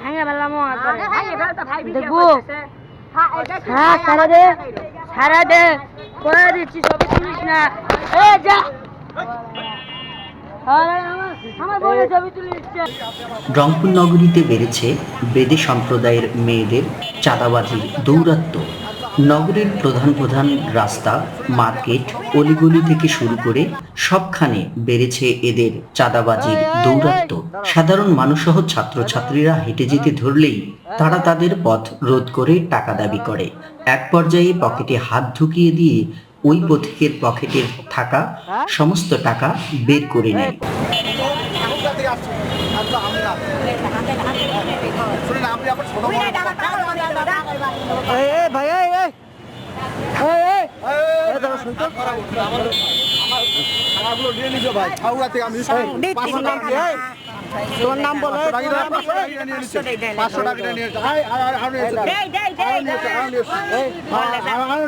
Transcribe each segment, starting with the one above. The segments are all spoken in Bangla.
ভাঙে ফেললাম দেখব। হ্যাঁ সারা দে। সারা দে। করে দিচ্ছি সবই তুলিস না। এ যা। আরে আমার আমার বলে ছবি তুলিস রংপুর নগরীতে বেড়েছে বেদে সম্প্রদায়ের মেয়েদের চাঁদাবাজির দৌরাত্ম্য। নগরের প্রধান প্রধান রাস্তা, মার্কেট, অলিগলি থেকে শুরু করে সবখানে বেড়েছে এদের চাঁদাবাজির দৌরাত্ম্য। সাধারণ মানুষসহ ছাত্রছাত্রীরা হেঁটে যেতে ধরলেই তারা তাদের পথ রোধ করে টাকা দাবি করে। এক পর্যায়ে পকেটে হাত ঢুকিয়ে দিয়ে ওই পথিকের পকেটে থাকা সমস্ত টাকা বের করে নেয়। কোথা আচ্ছা, নিয়ে তোমার নাম বলো পাঁচশো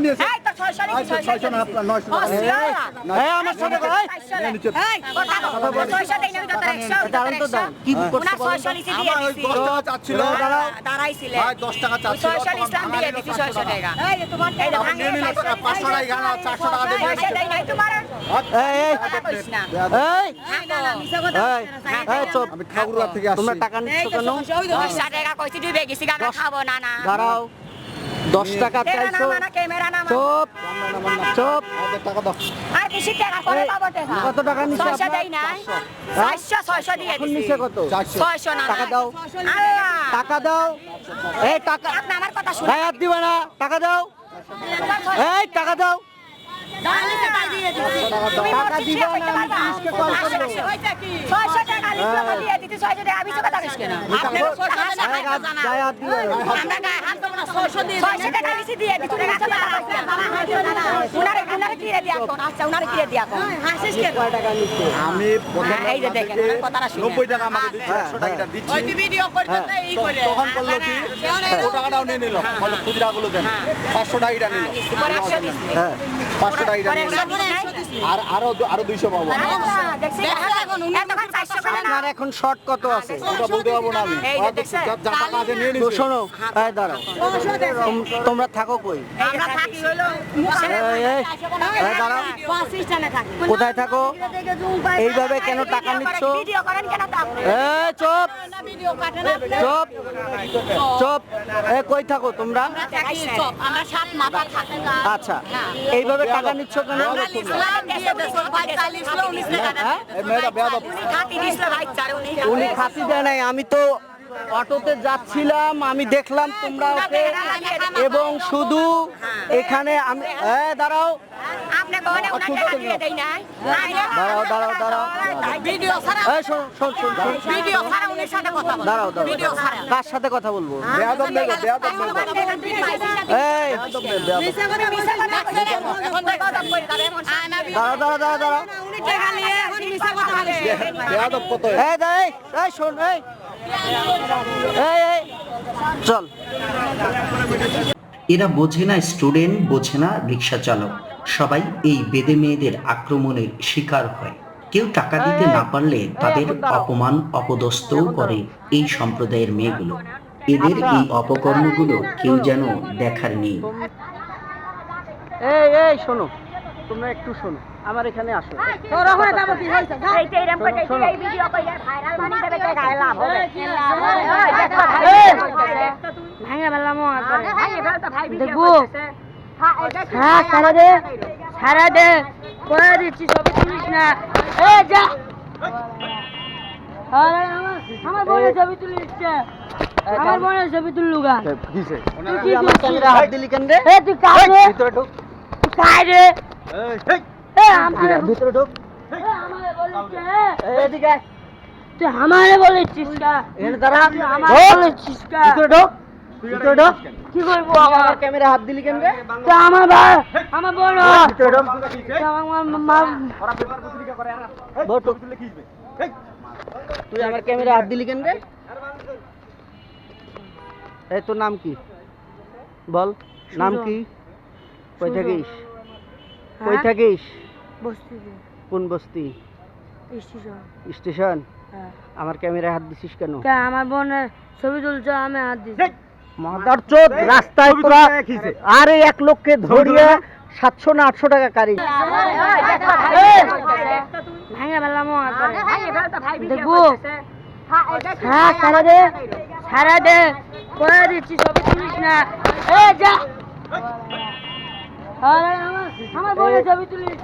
টাকা তোমার। টাকা নিচ্ছে। টাকা না, আপনার নয়শো টাকা। এই, আমার সাথে কথা, এই, নিয়ে নিচ্ছে। দাঁড়ান তো দাঁড়ান। কি করছ বলো? আমার ওই দশ টাকা চাচ্ছিল। ভাই, দশ টাকা চাচ্ছিল। আপনি নিয়ে নিন টাকা। পাঁচশো টাকা এখানে আছে, চারশো টাকা দিয়ে নিয়ে নিচ্ছে। এই, এই, এই, এই, এই, চুপ। আমি ঠাকুরগাঁ থেকে আসছি। তোমরা টাকা নিচ্ছ কেন দাঁড়াও দশ টাকা চাইছো? চুপ। চুপ। কত টাকা নিচ্ছে নিচ্ছে কত। টাকা দাও। টাকা দাও। এই টাকা হাত দিবে না। টাকা দাও। এই টাকা দাও। টাকা দিবে না আমি। নব্বই টাকা আমাকে তখন কি টাকাটাও নিয়ে নিল। খুচরাগুলো দেন। পাঁচশো নিল। পাঁচশো আরও আরও দুইশো পাবো। আপনার এখন শর্ট কত আছে? বলতে পারব না আমি এই যে ওরা তো দেখছেন? যা যা টাকা আছে শোনো এই দাঁড়াও। তোমরা থাকো কই? আমরা থাকি হলো এই, এই, এই দাঁড়াও। কোথায় থাকো? এইভাবে কেন টাকা নিচ্ছ? ভিডিও করেন কেন তা আপনি? এই চুপ। চুপ। চুপ। এ কই থাকো তোমরা? আমরা সাত মাথা থাকি আচ্ছা। এইভাবে টাকা নিচ্ছ কেন? হ্যাঁ? উনি উনি খাসি দেয় নাই আমি তো অটোতে যাচ্ছিলাম আমি দেখলাম তোমরা ওকে এবং শুধু এখানে আমি হ্যাঁ দাঁড়াও আপনি কোনে উনার টাকা দিয়ে দেই নাই। দাঁড়াও দাঁড়াও দাঁড়াও। ভিডিও ছাড়া এই শোন শোন শোন শোন। ভিডিও ছাড়া উনির সাথে কথা বল দাঁড়াও দাঁড়াও ভিডিও ছাড়া। কার সাথে কথা বলব? বেয়াদব মেয়ে বেয়াদব মেয়ে। এই বেয়াদব মেয়ে বেয়াদব মিছা করে মিছা করে এখন তো কথা। কই তারে এমন দাঁড়াও দাঁড়াও দাঁড়াও। দাঁড়াও টাকা নিয়ে এখন মিছা কথা বলে। বেয়াদব কত এই দা এই এই এই। এই এই। চল। এরা বোঝে না স্টুডেন্ট বোঝে না রিক্সা চালক। সবাই এই বেদে মেয়েদের আক্রমণের শিকার হয় কেউ টাকা দিতে না পারলে তাদের অপমান অপদস্থও করে এই সম্প্রদায়ের মেয়েগুলো এদের এই অপকর্মগুলো কেউ যেন দেখার নেই এই এই শোনো তোমরা একটু শোনো আমার এখানে আসো দেখব হ্যাঁ সারা দে সারা দে করে দিচ্ছি সবই তুলিস না। এ যা। আরে আমার আমার বোনের ছবি তুলিস আমার বোনের ছবি তুললুগা কিসে তুই কি করছিস? হাত দিলি কেন রে? এ তুই কাই রে? ভিতরে ঢুক। তুই কাই রে? এই, এই, এ আমারে ভিতরে ঢুক। এ আমারে বলিস এই, এদিকে তুই আমারে বলিস কা? এখানে দাঁড়া। আমারে বলিস কা? ভিতরে ঢুক ভিতরে ঢুক। কি করব? তুই আমার ক্যামেরা হাত দিলি কেন রে? আমার ভাই আমার বোন। ভিতরে ঢুক তুই আমার মা তুই আমার ক্যামেরা হাত দিলি কেন রে? এই তোর নাম কি? বল নাম কি? কই থাকিস? কই হ্যাঁ? থাকিস কোন বস্তি? স্টেশন। হ্যাঁ। আমার ক্যামেরায় হাত দিছিস কেন? কে আমার বোনের ছবি তুলছো আমি হাত দিছি। মাদারচোদ রাস্তায় তোরা আরে এক লোককে ধরিয়ে সাতশো না আটশো টাকা কারি ভাঙে ফেললাম দেখব হ্যাঁ সারা দে সারা দে করে দিচ্ছি ছবি তুলিস না এ যা আমার আমার বোনের ছবি তুলিস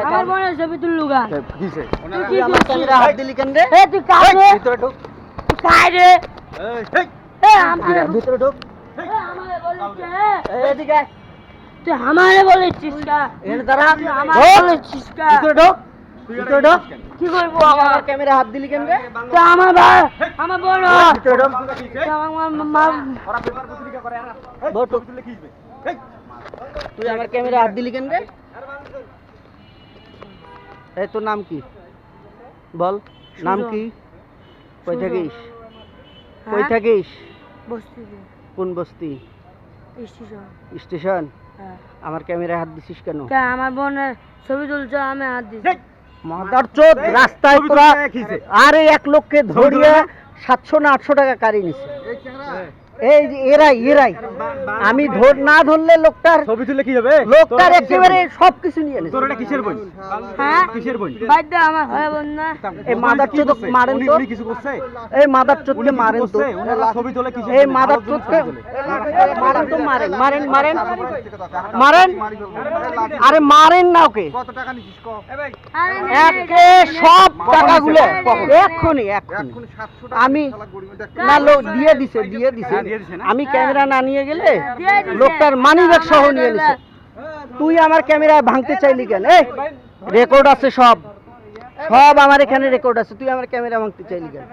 আমার বোনের ছবি তুললুগা তুই কি করছিস হাত দিলি কেন রে এ তুই রে তুই ভিতরে ঢুক। তুই আমারে বলেছিস কা? ভিতরে ঢুক। ভিতরে ঢুক। করব আমার ক্যামেরায় হাত দিলি কেন রে তুই আমার ভাই আমার বোন ভিতরে ঢুক। তুই আমার মা ঢুক। তুই আমার ক্যামেরায় হাত দিলি কেন রে এই তোর নাম কি? বল নাম কি? কই থাকিস? কই হ্যাঁ? থাকিস? বস্তিতে কোন বস্তি? স্টেশন। স্টেশন? হ্যাঁ। আমার ক্যামেরায় হাত দিছিস কেন? কে আমার বোনের ছবি তুলছো আমি হাত দিছি। মাদারচোদ রাস্তায় তোরা আরে এক লোককে ধরিয়ে সাতশো না আটশো টাকা কারি নিছে। এই এরাই এরাই। আমি ধর না ধরলে লোকটার ছবি তুলে কি হবে? লোকটার একেবারে সবকিছু নিয়ে নিছে তোর এটা কিসের বই? হ্যাঁ? কিসের বই? বাদ দে আমার হয় বোন না। এই মাদারচোদ মারেন তো। উনি কিছু করছে? এই মাদারচোদকে উনি মারেন তো। ছবি তোলে কিসের এই তোলে। মারেন তো মারেন মারেন মারেন। মারেন? আরে মারেন না ওকে। কত টাকা নিছিস ক? একে সব টাকাগুলো এক্ষুনি এক্ষুনি। আমি না লোক দিয়ে দিছে দিয়ে দিছে? আমি ক্যামেরা না নিয়ে গেলে লোকটার মানি ব্যাগ সহ নিয়ে নিছে তুই আমার ক্যামেরা ভাঙতে চাইলি কেন? এই রেকর্ড আছে সব। সব আমার এখানে রেকর্ড আছে। তুই আমার ক্যামেরা ভাঙতে চাইলি কেন?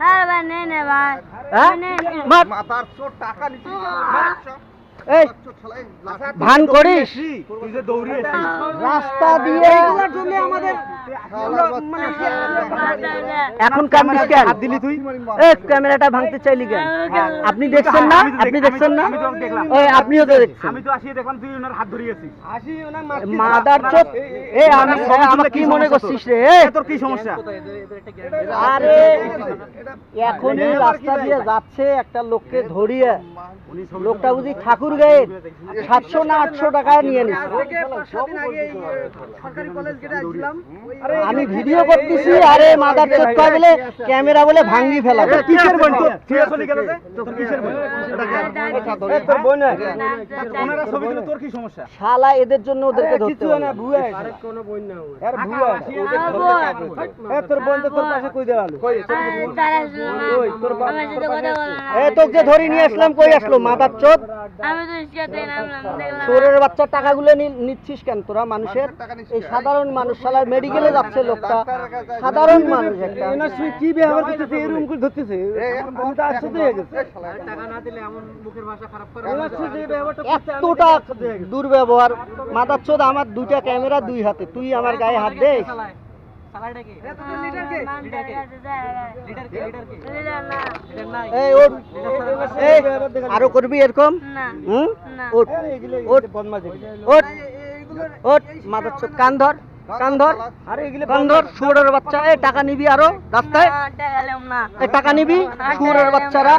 হ্যাঁ ভাই নে নে ভাই। হ্যাঁ? নে নে। মাথার চোর টাকা নিছিস এই ভান করিস? তুই যে দৌড়িয়েছিস রাস্তা দিয়ে। আমাদের এখন কান্দিস কেন? দিলি তুই এই ক্যামেরাটা ভাঙতে চাইলি কেন? আপনি দেখছেন না? আপনি দেখছেন না? আমি তো দেখলাম। ওই আপনিও তো দেখছেন। আমি তো আসিয়ে দেখলাম তুই ওনার হাত ধরিয়েছিস মাদার চোদ আমি আমার কি মনে করছিস রে? তোর কি সমস্যা? আরে এখনই রাস্তা দিয়ে যাচ্ছে একটা লোককে ধরিয়ে। লোকটা বুঝি ঠাকুর গায়ে সাতশো না আটশো টাকা নিয়ে নিচ্ছে আমি ভিডিও করতেছি আরে মাদার চোদ বলে ক্যামেরা বলে ভাঙ্গি ফেলাবে কিসের বই তোর তুই চলে গেল যে? তোর কিসের বই তোর বই না। ওনারা ছবি তুলে তোর শালা এদের জন্য ওদেরকে ধরতে হবে। তোর বোন তো তোর পাশে কই দেওয়ালো কই আরে তারা শুনো না। আমার সাথে কথা বলো এ তোকে যে নিয়ে আসলাম কই? আসলো মাদার চোদ আমি তো ইস্কাতে নামলাম দেখলাম। চোরের বাচ্চার টাকাগুলো নি- নিচ্ছিস কেন? তোরা মানুষের? এই সাধারণ মানুষ শালার মেডিকেলে যাচ্ছে লোকটা। সাধারণ মানুষ একটা। কি ব্যবহার করতেছে এরকম করে ধরতেছে আমি তো আশ্চর্য হয়ে গেছি। এতটা দুর্ব্যবহার। মাদার চোদ আমার দুইটা ক্যামেরা দুই হাতে। তুই আমার গায়ে হাত দে। এই ওঠ এই আরও করবি এরকম? মাদার কান ধর কান ধর কান ধর শুয়োরের বাচ্চা। এই টাকা নিবি আরও রাস্তায়। টাকা নিবি। শুয়োরের বাচ্চারা।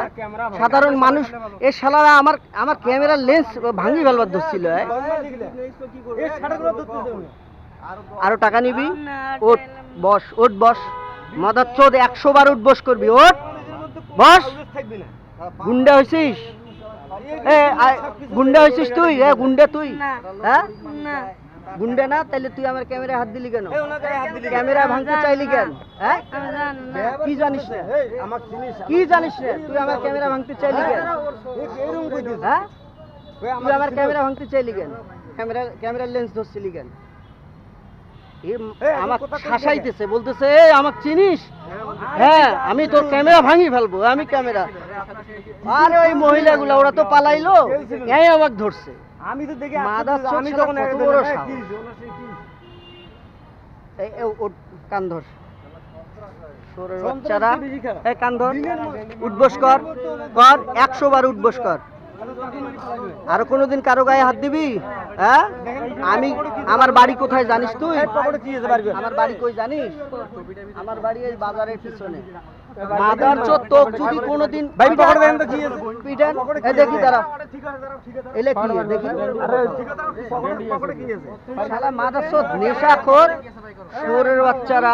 সাধারণ মানুষ। এ শালারা আমার আমার ক্যামেরার লেন্স ভাঙি ফেলবার ধরছিল। আরও টাকা নিবি? ওঠ বস ওঠ বস। মাদার চোদ একশো বার উঠ বস করবি ওঠ বস। গুন্ডা হয়েছিস এ গুন্ডা হয়েছিস তুই? এ গুন্ডা তুই? হ্যাঁ? গুন্ডা না তাহলে তুই আমার ক্যামেরা হাত দিলি কেন? ক্যামেরা ভাঙতে চাইলি কেন? হ্যাঁ? আমি জানি না। কি জানিস না কি জানিস না তুই আমার ক্যামেরা ভাঙতে চাইলি কেন? হ্যাঁ? তুই আমার ক্যামেরা ভাঙতে চাইলি কেন? ক্যামেরা ক্যামেরার লেন্স ধরছিলি কেন? এ আমার শাসাইতেছে বলতেছে এই আমাকে চিনিস? হ্যাঁ আমি তোর ক্যামেরা ভাঙি ফেলব আমি ক্যামেরা। আরে ওই মহিলাগুলা ওরা তো পালাইলো। এই আমাকে ধরছে। আমি তো দেখি আমি তখন বড় ওর কান ধর। বাচ্চারা এই কান ধর। উঠবস কর। কর একশো বার উঠবস কর। আরও কোনোদিন কারও গায়ে হাত দিবি? হ্যাঁ? আমি আমার বাড়ি কোথায় জানিস তুই? আমার বাড়ি কই জানিস? আমার বাড়ি এই বাজারের পিছনে। মাদার যদি কোনোদিন ভাই পকড় দেন তো কি পিটান এই দেখি দাঁড়া। এলে কি দেখি। শালা মাদার চোদ নেশা খোর শোরের বাচ্চারা।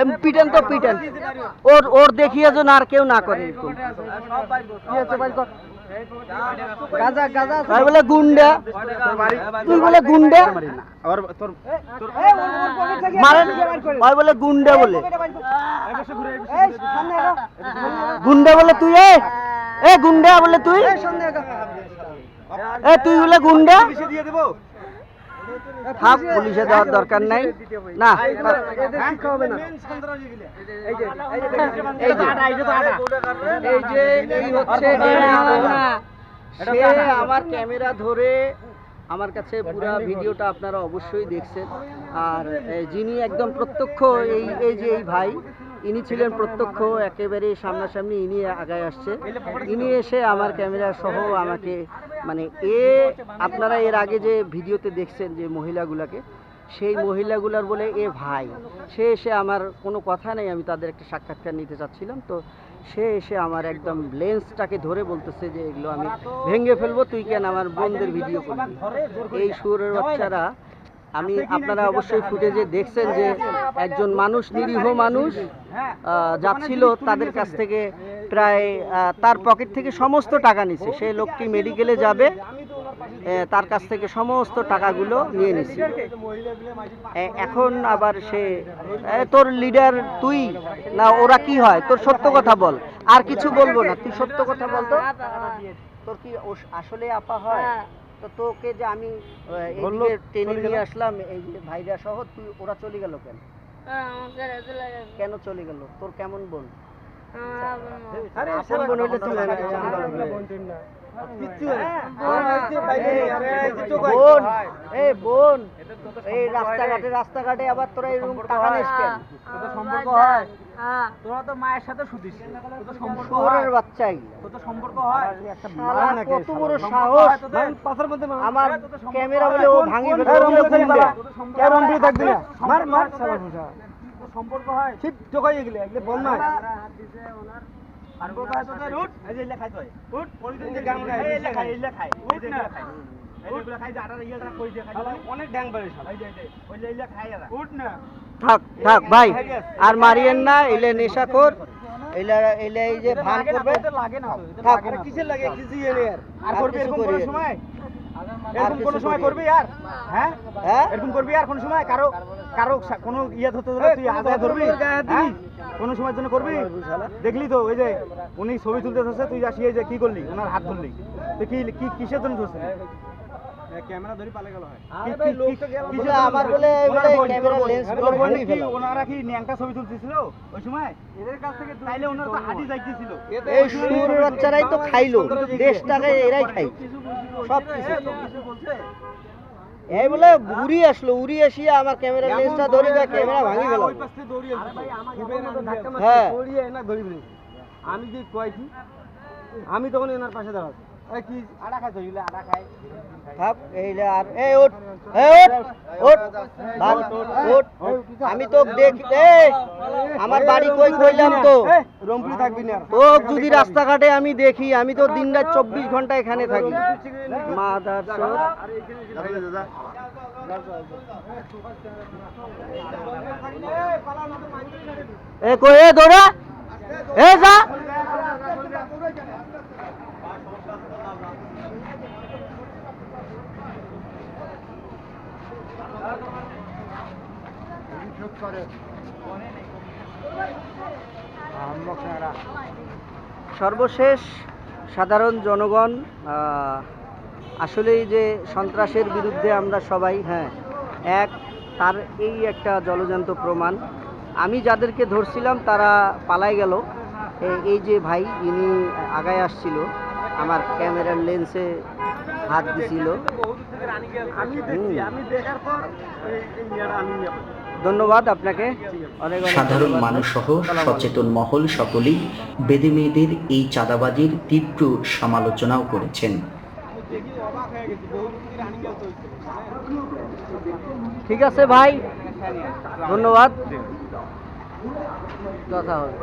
এম, পিটান তো পিটান ওর ওর দেখিয়ে যেন আর কেউ না করে এরকম। কি আছে বাইর কর। গাজা গাজা ভাই বলে গুন্ডা। তুই বলে গুন্ডা? মারেন। ভাই বলে গুন্ডা বলে। গুন্ডা বলে তুই এ এ গুন্ডা বলে তুই। এ তুই বলে গুন্ডা? থাক পুলিশে দেওয়ার দরকার নাই না এই যে এই হচ্ছে সে আমার ক্যামেরা ধরে আমার কাছে পুরো ভিডিওটা আপনারা অবশ্যই দেখছেন আর যিনি একদম প্রত্যক্ষ এই এই যে এই ভাই ইনি ছিলেন প্রত্যক্ষ একেবারে সামনাসামনি ইনি আগায় আসছে ইনি এসে আমার ক্যামেরা সহ আমাকে মানে এ আপনারা এর আগে যে ভিডিওতে দেখছেন যে মহিলাগুলাকে, সেই মহিলাগুলার বলে এ ভাই, সে এসে আমার কোনো কথা নেই, আমি তাদের একটা সাক্ষাৎকার নিতে চাচ্ছিলাম, তো সে এসে আমার একদম লেন্সটাকে ধরে বলতেছে যে এগুলো আমি ভেঙে ফেলব, তুই কেন আমার বোনদের ভিডিও করবি? এই সুরের বাচ্চারা, আমি আপনারা অবশ্যই ফুটেজে দেখছেন যে একজন মানুষ, নিরীহ মানুষ যাচ্ছিল তাদের কাছ থেকে প্রায় তার পকেট থেকে সমস্ত টাকা নিছে। সেই লোকটি মেডিকেলে যাবে তার কাছ থেকে সমস্ত টাকাগুলো নিয়ে নিছে। এখন আবার সে তোর লিডার তুই? না ওরা কি হয়? তোর সত্য কথা বল। আর কিছু বলব না। তুই সত্য কথা বল তো। তোর কি আসলে আপা হয়? তো তোকে যে আমি টেনে নিয়ে আসলাম এই যে ভাইরা সহ তুই ওরা চলে গেল কেন? কেন চলে গেল? তোর কেমন বোন? আপন বোন হইলে তুই বোন এই বোন এই রাস্তাঘাটে রাস্তাঘাটে আবার তোরা এরকম টাকা নিস কেন? সম্পর্ক হয় তোরা তো মায়ের সাথে শুধিস শহরের বাচ্চাই। সম্পর্ক হয়। কত বড় সাহস আমার ক্যামেরা বলে ও ভাঙি ফেলে থাকবি না? মার মার সম্পর্ক হয়। ঠিক টোকাই এগুলো এগুলো বল না সম্পর্ক হয় তোদের উঠ। এই যে লেখাই তুই উঠ এই যে গান গায় এই লেখাই এই লেখাই এই যে লেখাই খাই যে আটার ইয়েটা কই দিয়ে খাই অনেক ড্যাং বাড়ি এই এই যে ওই যে এই লেখাই উঠ না। থাক থাক ভাই আর মারিয়েন না এলে নেশাখোর। এলে এলে এই যে ভান করবে। লাগে না থাক। কিসের লাগে কিছু ইয়ে আর আর আর করবি কিছু এরকম না। সময়? আর এরকম কোনো সময় করবি আর? হ্যাঁ? হ্যাঁ? এরকম করবি আর কোন সময়? কারও কারও কোনো ইয়ে ধরতে ধরে তুই আদায় ধরবি? কোন কোনো সময়ের জন্য করবি? দেখলি তো ওই যে উনি ছবি তুলতে ধরছে তুই আসি এই যে কি করলি? ওনার হাত ধরলি। তো কি কি কিসের জন্য ধরছিলি? ক্যামেরা ধরি পালে গেল হয়। বলে আমার বলে বলে ক্যামেরা লেন্সগুলো ভাঙি ফেলা ওনারা কি ন্যাংটা ছবি তুলতেছিল? ওই সময়? এদের কাছ থেকে তাইলে ওনার তো হাঁটি যাইতেছিল। এই সুর বাচ্চারাই তো খাইলো। এরাই খাই সব কিছু এই বলে উড়ি আসলো উড়ি আসিয়া আমার ক্যামেরা লেন্সটা ধরে দেয় ক্যামেরা ভাঙি ফেলাম হ্যাঁ। আমি যে কয়েছি আমি তখন এনার পাশে দাঁড়াচ্ছি। কি আড়া খাই তো আড়া খাই। থাক এই আর এই ওঠ এই ওঠ ওঠ ভাগ, আমি তো দেখ আমার বাড়ি কই কইলাম তো? রংপুরি থাকবি না। তো যদি রাস্তাঘাটে আমি দেখি আমি তো দিন রাত চব্বিশ ঘণ্টা এখানে থাকি। মাদার এ কই এ দৌড়া। এ যা। সর্বশেষ সাধারণ জনগণ আসলেই যে সন্ত্রাসের বিরুদ্ধে আমরা সবাই হ্যাঁ এক, তার এই একটা জলজান্ত প্রমাণ। আমি যাদেরকে ধরছিলাম, তারা পালাই গেল। এই যে ভাই, ইনি আগায় আসছিল, আমার ক্যামেরার লেন্সে হাত দিছিল। আমি দেখার পর ধন্যবাদ আপনাকে। সাধারণ মানুষ সহ সচেতন মহল সকলেই বেদে মেয়েদের এই চাঁদাবাজির তীব্র সমালোচনাও করেছেন। ঠিক আছে ভাই ধন্যবাদ। কথা হবে।